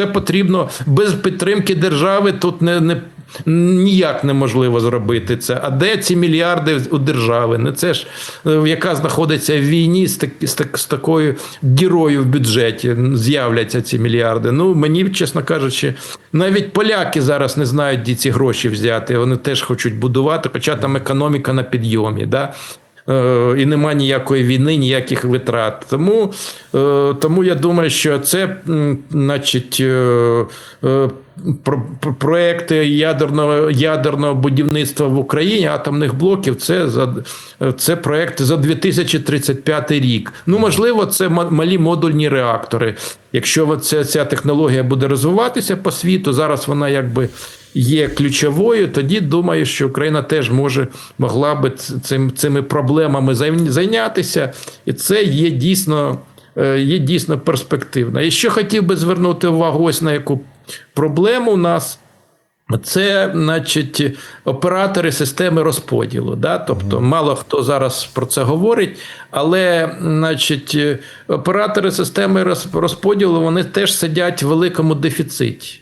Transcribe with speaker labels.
Speaker 1: це потрібно без підтримки держави. Тут не, не ніяк неможливо зробити це. А де ці мільярди у держави? Не це ж е, яка знаходиться в війні з, так, з, так, з такою дірою в бюджеті. З'являться ці мільярди. Ну мені, чесно кажучи, навіть поляки зараз не знають, де ці гроші взяти. Вони теж хочуть будувати, хоча там економіка на підйомі. Да? Е, І нема ніякої війни, ніяких витрат. Тому, е, тому я думаю, що це, значить, е, про- про- проекти ядерного, ядерного будівництва в Україні, атомних блоків, це, за, це проекти за 2035 рік. Ну, можливо, це малі модульні реактори. Якщо ця, ця технологія буде розвиватися по світу, зараз вона якби є ключовою, тоді думаю, що Україна теж може могла би цим, цими проблемами зайнятися, і це є дійсно, е, є дійсно перспективно. І ще хотів би звернути увагу ось на яку проблему у нас. Це, значить, оператори системи розподілу. Да? Тобто, мало хто зараз про це говорить, але, значить, оператори системи роз- розподілу вони теж сидять в великому дефіциті.